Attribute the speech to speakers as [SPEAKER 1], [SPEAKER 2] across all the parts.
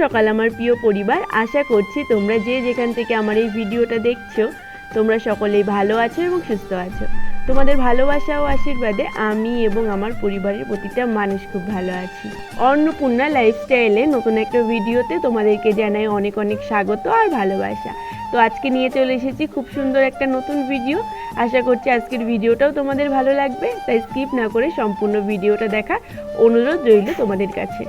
[SPEAKER 1] সকাল আমার প্রিয় পরিবার, আশা করছি তোমরা যে যেখান থেকে আমার এই ভিডিওটা দেখছ, তোমরা সকলেই ভালো আছো এবং সুস্থ আছো। তোমাদের ভালোবাসা ও আশীর্বাদে আমি এবং আমার পরিবারের প্রতিটা মানুষ খুব ভালো আছি। অন্নপূর্ণা লাইফস্টাইলে নতুন একটা ভিডিওতে তোমাদেরকে জানাই অনেক অনেক স্বাগত আর ভালোবাসা। তো আজকে নিয়ে চলে এসেছি খুব সুন্দর একটা নতুন ভিডিও। আশা করছি আজকের ভিডিওটাও তোমাদের ভালো লাগবে, তাই স্কিপ না করে সম্পূর্ণ ভিডিওটা দেখা অনুরোধ রইল তোমাদের কাছে।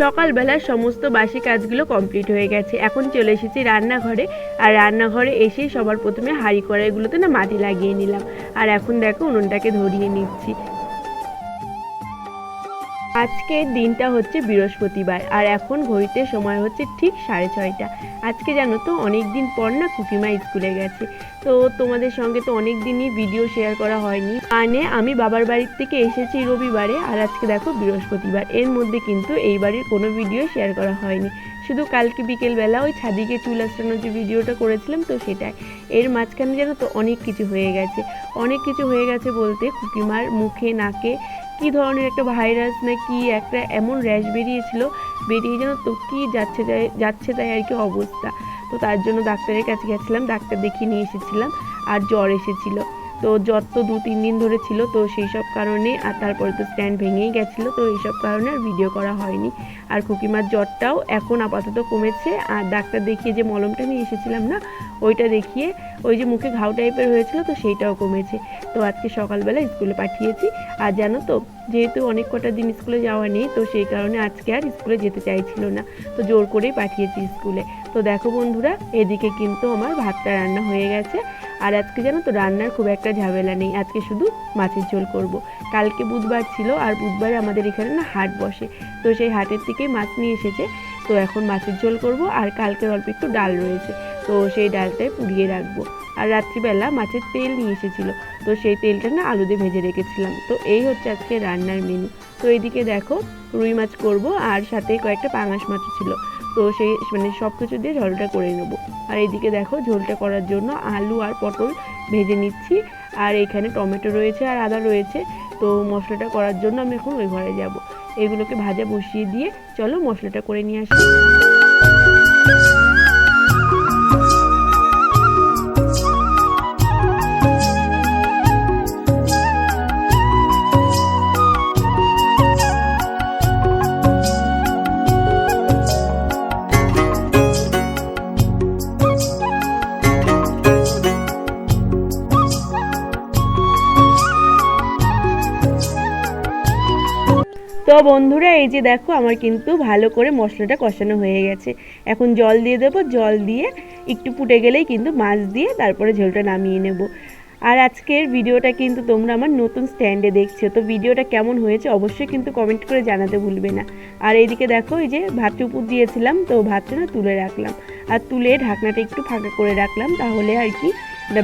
[SPEAKER 1] সকালবেলা সমস্ত বাসি কাজগুলো কমপ্লিট হয়ে গেছে। এখন চলে এসেছি রান্নাঘরে। আর রান্নাঘরে এসে সবার প্রথমে হাঁড়ি কড়াইগুলোতে না মাটি লাগিয়ে নিলাম। আর এখন দেখো উনুনটাকে ধরিয়ে নিচ্ছি। আজকের দিনটা হচ্ছে বৃহস্পতিবার, আর এখন ঘড়িতে সময় হচ্ছে ঠিক সাড়ে ছয়টা। আজকে জানো তো অনেক দিন পর না কুকিমা স্কুলে গেছে। তো তোমাদের সঙ্গে তো অনেক দিনই ভিডিও শেয়ার করা হয়নি। মানে আমি বাবার বাড়ির থেকে এসেছি রবিবারে, আর আজকে দেখো বৃহস্পতিবার। এর মধ্যে কিন্তু এই বাড়ির কোনো ভিডিও শেয়ার করা হয়নি। শুধু কালকে বিকেলবেলা ওই ছাদিকে চুল আসানোর যে ভিডিওটা করেছিলাম তো সেটাই। এর মাঝখানে যেন তো অনেক কিছু হয়ে গেছে। অনেক কিছু হয়ে গেছে বলতে কুকিমার মুখে, নাকে কি ধরনের একটা ভাইরাস না কি একটা এমন র্যাশ বেরিয়েছিল, বেরিয়ে যেন তো কি যাচ্ছে তাই যাচ্ছে তাই আর কি অবস্থা। তো তার জন্য ডাক্তারের কাছে গেছিলাম, ডাক্তার দেখিয়ে নিয়ে এসেছিলাম, আর জ্বর এসেছিল। তো জ্বর তো দু তিন দিন ধরে ছিল তো সেই সব কারণে আর তারপরে তো স্ট্যান্ড ভেঙেই গেছিল, তো এইসব কারণে আর ভিডিও করা হয়নি। আর খুকিমার জ্বরটাও এখন আপাতত কমেছে। আর ডাক্তার দেখিয়ে যে মলমটা নিয়ে এসেছিলাম না, ওইটা দেখিয়ে ওই যে মুখে ঘাও টাইপের হয়েছিল তো সেইটাও কমেছে। তো আজকে সকালবেলা স্কুলে পাঠিয়েছি। আর জানো তো, যেহেতু অনেক কটা দিন স্কুলে যাওয়া নেই, তো সেই কারণে আজকে আর স্কুলে যেতে চাইছিল না। তো জোর করেই পাঠিয়েছি স্কুলে তো দেখো বন্ধুরা, এদিকে কিন্তু আমার ভাতটা রান্না হয়ে গেছে। আর আজকে জানো তো রান্নার খুব একটা ঝামেলা নেই, আজকে শুধু মাছের ঝোল করব। কালকে বুধবার ছিল আর বুধবারে আমাদের এখানে না হাট বসে, তো সেই হাটের থেকেই মাছ নিয়ে এসেছে, তো এখন মাছের ঝোল করব আর কালকের অল্প একটু ডাল রয়েছে, তো সেই ডালটাই পুড়িয়ে রাখব। আর রাত্রিবেলা মাছের তেল নিয়ে এসেছিল, তো সেই তেলটা না আলু দিয়ে ভেজে রেখেছিলাম, তো এই হচ্ছে আজকে রান্নার মেনু তো এইদিকে দেখো রুই মাছ করব আর সাথে কয়েকটা পাঙাশ মাছও ছিল। তো সেই মানে সব কিছু দিয়ে ঝোলটা করে নেব। আর এদিকে দেখো ঝোলটা করার জন্য আলু আর পটল ভেজে নিচ্ছি। আর এখানে টমেটো রয়েছে আর আদা রয়েছে। তো মশলাটা করার জন্য আমি এখন ওই ঘরে যাব। এগুলোকে ভাজা বসিয়ে দিয়ে চলো মশলাটা করে নিয়ে আসি। তো বন্ধুরা, এই যে দেখো আমার কিন্তু ভালো করে মশলাটা কষানো হয়ে গেছে। এখন জল দিয়ে দেবো, জল দিয়ে একটু ফুটে গেলেই কিন্তু মাছ দিয়ে তারপরে ঝোলটা নামিয়ে নেব। আর আজকের ভিডিওটা কিন্তু তোমরা আমার নতুন স্ট্যান্ডে দেখছ, তো ভিডিওটা কেমন হয়েছে অবশ্যই কিন্তু কমেন্ট করে জানাতে ভুলবে না। আর এইদিকে দেখো, এই যে ভাতটা উপর দিয়েছিলাম, তো ভাতটা না তুলে রাখলাম। আর তুলে ঢাকনাটা একটু ফাঁকা করে রাখলাম, তাহলে আর কি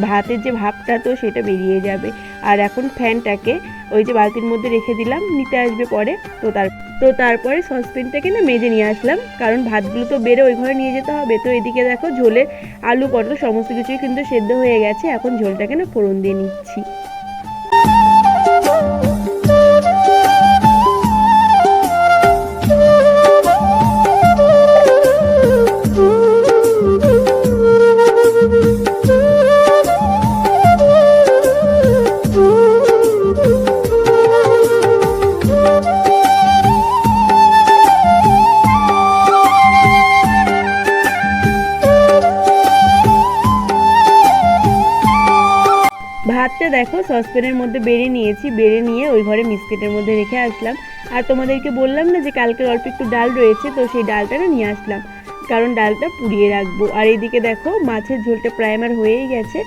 [SPEAKER 1] ভাতের যে ভাবটা তো সেটা বেরিয়ে যাবে। আর এখন ফ্যানটাকে ওই যে বালতির মধ্যে রেখে দিলাম, নিতে আসবে পরে। তো তার, তো তারপরে সসপ্যানটাকে না মেজে নিয়ে আসলাম, কারণ ভাতগুলো তো বেড়ে ওই ঘরে নিয়ে যেতে হবে। তো এদিকে দেখো ঝোলের আলু পটল সমস্ত কিছুই কিন্তু সেদ্ধ হয়ে গেছে, এখন ঝোলটাকে না ফোড়ন দিয়ে নিচ্ছি। দেখো সসপ্যানের মধ্যে বেড়ে নিয়েছি, বেড়ে নিয়ে ওই ঘরে মিস্কেটের মধ্যে রেখে আসলাম। আর তোমাদেরকে বললাম না যে কালকের অল্প একটু ডাল রয়েছে, তো সেই ডালটা না নিয়ে আসলাম। কারণ ডালটা পুড়িয়ে রাখব। আর এইদিকে দেখো, মাছের ঝোলটা প্রায় আমার হয়েই গেছে।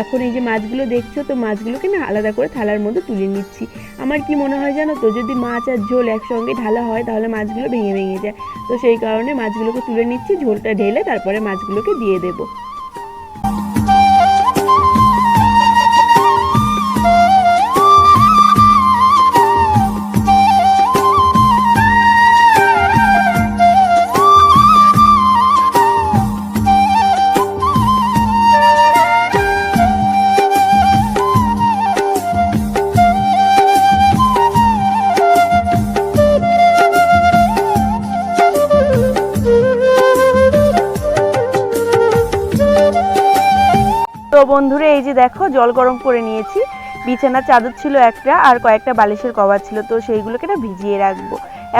[SPEAKER 1] এখন এই যে মাছগুলো দেখছ, তো মাছগুলোকে না আলাদা করে থালার মধ্যে তুলে নিচ্ছি। আমার কি মনে হয় জানো তো, যদি মাছ আর ঝোল একসঙ্গে ঢালা হয়, তাহলে মাছগুলো ভেঙে ভেঙে যায়। তো সেই কারণে মাছগুলোকে তুলে নিচ্ছি, ঝোলটা ঢেলে তারপরে মাছগুলোকে দিয়ে দেবো। বন্ধুরা, এই যে দেখো, জল গরম করে নিয়েছি। বিছানার চাদর ছিল একটা আর কয়েকটা বালিশের কভার ছিল, তো সেইগুলোকে না ভিজিয়ে রাখব।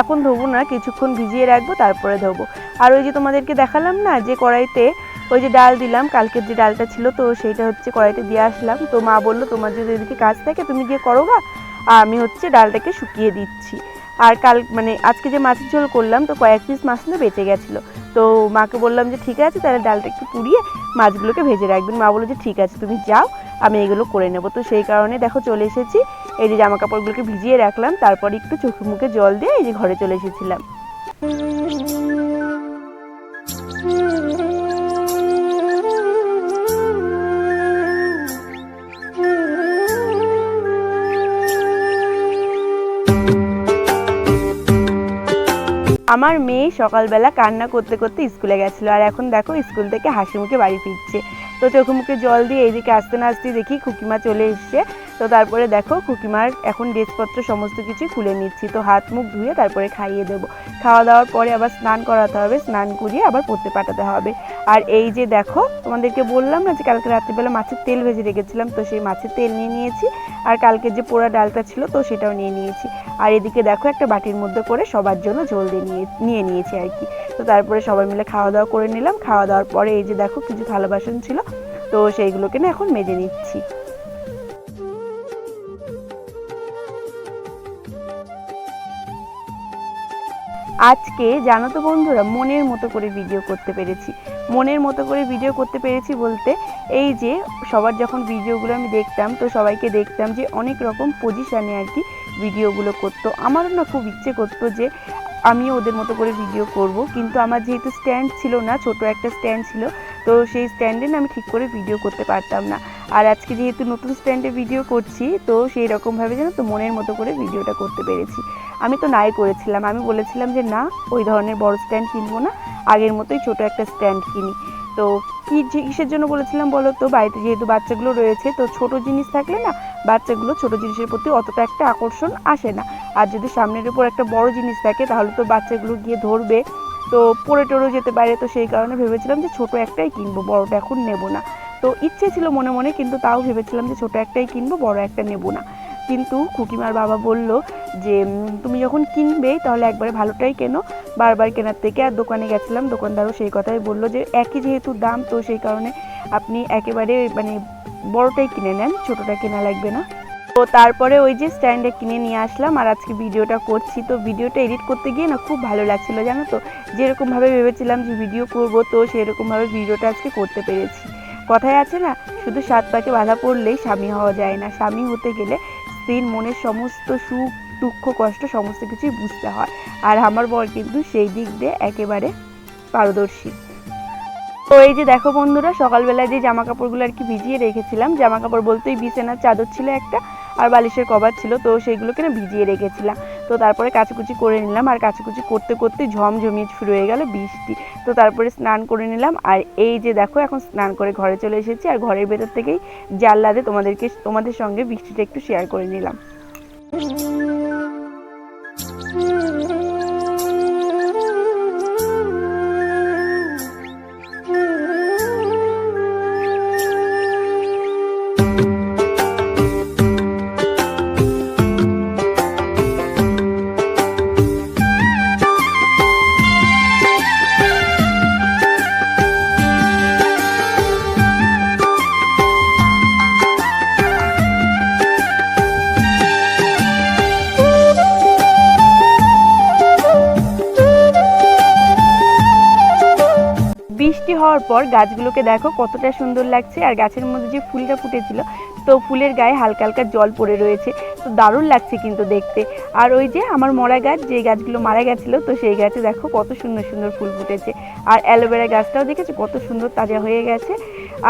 [SPEAKER 1] এখন ধোবো না, কিছুক্ষণ ভিজিয়ে রাখব, তারপরে ধোবো। আর ওই যে তোমাদেরকে দেখালাম না, যে কড়াইতে ওই যে ডাল দিলাম, কালকের যে ডালটা ছিল, তো সেইটা হচ্ছে কড়াইতে দিয়ে আসলাম। তো মা বলল, তোমার যদি এদিকে কাজ থাকে, তুমি গিয়ে করো গা। আর আমি হচ্ছে ডালটাকে শুকিয়ে দিচ্ছি। আর কাল মানে আজকে যে মাছের ঝোল করলাম, তো কয়েক পিস মাছ না বেঁচে গেছিল। তো মাকে বললাম যে, ঠিক আছে, তাহলে ডালটা একটু পুড়িয়ে মাছগুলোকে ভেজে রাখবেন। মা বলল যে, ঠিক আছে, তুমি যাও, আমি এগুলো করে নেব। তো সেই কারণে দেখো চলে এসেছি। এই যে জামা কাপড়গুলোকে ভিজিয়ে রাখলাম, তারপর একটু চোখে মুখে জল দিয়ে এই যে ঘরে চলে এসেছিলাম। আমার মেয়ে সকালবেলা কান্না করতে করতে স্কুলে গেছিল, আর এখন দেখো স্কুল থেকে হাসি মুখে বাড়ি ফিরছে। তো চোখে মুখে জল দিয়ে এইদিকে আসতে না আসতে দেখি খুকিমা চলে এসছে। তো তারপরে দেখো কুকিমার এখন ড্রেসপত্র সমস্ত কিছু খুলে নিচ্ছি। তো হাত মুখ ধুয়ে তারপরে খাইয়ে দেবো। খাওয়া দাওয়ার পরে আবার স্নান করাতে হবে, স্নান করিয়ে আবার পড়তে পাঠাতে হবে। আর এই যে দেখো, তোমাদেরকে বললাম না যে কালকে রাত্রিবেলা মাছের তেল ভেজে রেখেছিলাম, তো সেই মাছের তেল নিয়ে নিয়েছি। আর কালকে যে পোড়া ডালটা ছিল, তো সেটাও নিয়ে নিয়েছি। আর এদিকে দেখো একটা বাটির মধ্যে করে সবার জন্য ঝোল দিয়ে নিয়ে নিয়ে নিয়েছি আর কি। তো তারপরে সবাই মিলে খাওয়া দাওয়া করে নিলাম। খাওয়া দাওয়ার পরে এই যে দেখো কিছু থালা বাসন ছিল, তো সেইগুলোকে না এখন মেজে নিচ্ছি। আজকে জানো তো বন্ধুরা, মনের মতো করে ভিডিও করতে পেরেছি। মনের মতো করে ভিডিও করতে পেরেছি বলতে এই যে, সবার যখন ভিডিওগুলো আমি দেখতাম, তো সবাইকে দেখতাম যে অনেক রকম পজিশানে আর কি ভিডিওগুলো করতো। আমারও না খুব ইচ্ছে করতো যে আমিও ওদের মতো করে ভিডিও করব। কিন্তু আমার যেহেতু স্ট্যান্ড ছিল না, ছোট একটা স্ট্যান্ড ছিল, তো সেই স্ট্যান্ডে না আমি ঠিক করে ভিডিও করতে পারতাম না। আর আজকে যেহেতু নতুন স্ট্যান্ডে ভিডিও করছি, তো সেই রকমভাবে যেন তো মনের মতো করে ভিডিওটা করতে পেরেছি। আমি তো নাই করেছিলাম। আমি বলেছিলাম যে, না, ওই ধরনের বড় স্ট্যান্ড কিনবো না। আগের মতোই ছোট একটা স্ট্যান্ড কিনি। তো কী কিসের জন্য বলেছিলাম বলো তো? বাড়িতে যেহেতু বাচ্চাগুলো রয়েছে, তো ছোট জিনিস থাকলে না, বাচ্চাগুলো ছোট জিনিসের প্রতি অতটা একটা আকর্ষণ আসে না। আর যদি সামনের উপর একটা বড় জিনিস থাকে, তাহলে তো বাচ্চাগুলো গিয়ে ধরবে। তো পড়ে টড়েও যেতে পারে। তো সেই কারণে ভেবেছিলাম যে, ছোট একটাই কিনবো, বড়টা এখন নেব না। তো ইচ্ছে ছিল মনে মনে, কিন্তু তাও ভেবেছিলাম যে ছোট একটাই কিনবো, বড় একটা নেব না। কিন্তু খুকিমার বাবা বলল যে তুমি যখন কিনবে, তাহলে একবারে ভালোটাই কেনো। বারবার কেনার থেকে আর দোকানে গেছিলাম, দোকানদারও সেই কথাই বলল যে, একই যেহেতু দাম, তো সেই কারণে আপনি একেবারে মানে বড়টাই কিনে নেন, ছোটোটা কেনা লাগবে না। তো তারপরে ওই যে স্ট্যান্ডে কিনে নিয়ে আসলাম, আর আজকে ভিডিওটা করছি। তো ভিডিওটা এডিট করতে গিয়ে না খুব ভালো লাগছিল, জানো তো? যেরকমভাবে ভেবেছিলাম যে, ভিডিও করব, তো সেরকমভাবে ভিডিওটা আজকে করতে পেরেছি। কথায় আছে না, শুধু সাত পাকে বাধা পড়লেই স্বামী হওয়া যায় না। স্বামী হতে গেলে স্ত্রীর মনের সমস্ত সুখ, দুঃখ, কষ্ট সমস্ত কিছুই বুঝতে হয়। আর আমার বর কিন্তু সেই দিক দিয়ে একেবারে পারদর্শী। তো এই যে দেখো বন্ধুরা, সকালবেলায় যে জামা কাপড়গুলো আর কি ভিজিয়ে রেখেছিলাম জামা কাপড় বলতেই বিছানার চাদর ছিল একটা আর বালিশের কভার ছিল, তো সেইগুলোকে না ভিজিয়ে রেখেছিলাম। তো তারপরে কাচাকুচি করে নিলাম, আর কাচাকুচি করতে করতে ঝমঝমিয়ে শুরু হয়ে গেল বৃষ্টি। তো তারপরে স্নান করে নিলাম, আর এই যে দেখো, এখন স্নান করে ঘরে চলে এসেছি, আর ঘরের ভেতর থেকেই জাল্লাদে তোমাদেরকে, তোমাদের সঙ্গে বৃষ্টিটা একটু শেয়ার করে নিলাম। পর গাছগুলোকে দেখো কতটা সুন্দর লাগছে, আর গাছের মধ্যে যে ফুলটা ফুটেছিল, তো ফুলের গায়ে হালকা হালকা জল পড়ে রয়েছে, তো দারুণ লাগছে কিন্তু দেখতে। আর ওই যে আমার মরা গাছ, যে গাছগুলো মারা গেছিল, তো সেই গাছে দেখো কত সুন্দর সুন্দর ফুল ফুটেছে। আর অ্যালোভেরা গাছটাও দেখেছ কত সুন্দর তাজা হয়ে গেছে।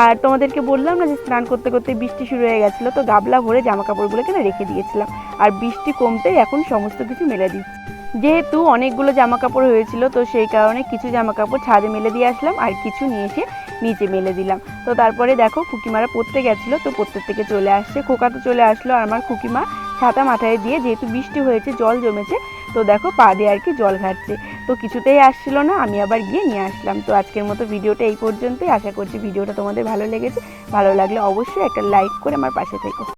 [SPEAKER 1] আর তোমাদেরকে বললাম না যে স্নান করতে করতে বৃষ্টি শুরু হয়ে গেছিল, তো গাবলা ভরে জামা কাপড়গুলোকে না রেখে দিয়েছিলাম। আর বৃষ্টি কমতেই এখন সমস্ত কিছু মেলে দিচ্ছি। যেহেতু অনেকগুলো জামা কাপড় হয়েছিল, তো সেই কারণে কিছু জামা কাপড় ছাদে মেলে দিয়ে আসলাম আর কিছু নিয়ে এসে নিচে মেলে দিলাম। তো তারপরে দেখো খুকিমারা পড়তে গেছিল, তো পড়তে থেকে চলে আসছে। খোকা তো চলে আসলো আর আমার খুকিমা
[SPEAKER 2] ছাতা মাথায় দিয়ে যেহেতু বৃষ্টি হয়েছে, জল জমেছে, তো দেখো পা দিয়ে আর কি জল ঘাটছে। তো কিছুতেই আসছিল না, আমি আবার গিয়ে নিয়ে আসলাম। তো আজকের মতো ভিডিওটা এই পর্যন্তই। আশা করছি ভিডিওটা তোমাদের ভালো লেগেছে। ভালো লাগলে অবশ্যই একটা লাইক করে আমার পাশে থেকো।